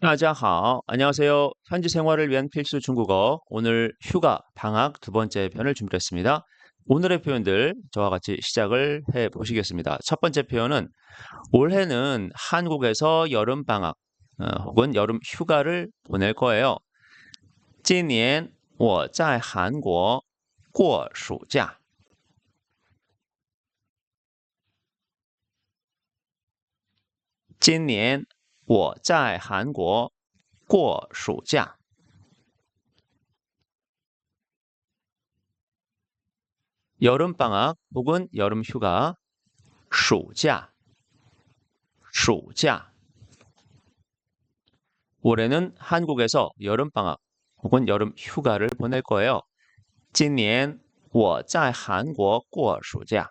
大家好. 안녕하세요. 현지 생활을 위한 필수 중국어. 오늘 휴가, 방학 두 번째 편을 준비했습니다. 오늘의 표현들 저와 같이 시작을 해 보시겠습니다. 첫 번째 표현은 올해는 한국에서 여름 방학 어, 혹은 여름 휴가를 보낼 거예요. 今年我在韩国过暑假.今年 我在韩国过暑假。 여름 방학 혹은 여름 휴가, 暑假,暑假. 올해는 한국에서 여름 방학 혹은 여름 휴가를 보낼 거예요. 今年我在韩国过暑假.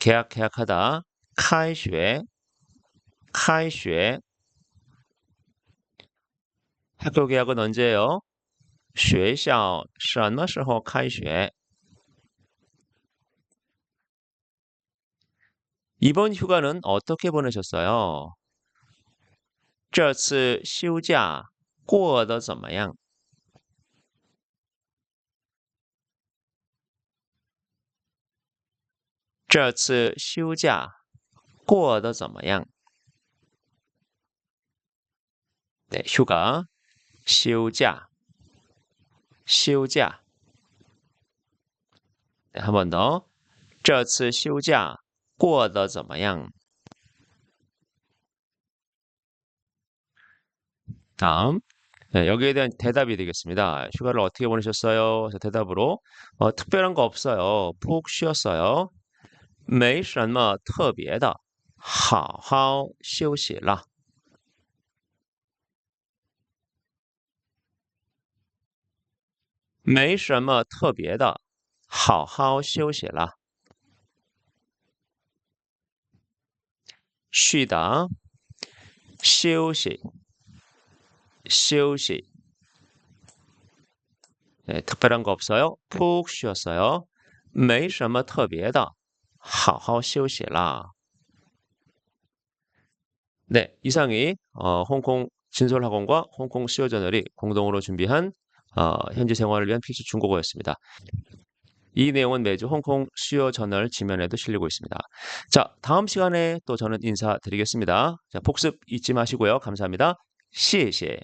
계약 계약하다. 开学开学 학교 개학은 언제예요? 学校什么时候开学? 이번 휴가는 어떻게 보내셨어요? 这次休假过得怎么样? 这次休假过得怎么样? 네, 휴가, 休假,休假. 네, 한 번 더. 这次休假过得怎么样? 다음. 네, 여기에 대한 대답이 되겠습니다. 휴가를 어떻게 보내셨어요? 대답으로 어, 특별한 거 없어요. 푹 쉬었어요. 没什么特别的，好好休息了。没什么特别的，好好休息了。쉬다休息，休息。네特别한거없어요푹쉬었어요没什么特别的。 好好休息啦. 네, 이상이 어, 홍콩 진솔학원과 홍콩 수요저널이 공동으로 준비한 어, 현지 생활을 위한 필수 중국어였습니다. 이 내용은 매주 홍콩 수요 저널 지면에도 실리고 있습니다. 자, 다음 시간에 또 저는 인사드리겠습니다. 자, 복습 잊지 마시고요. 감사합니다. 谢谢.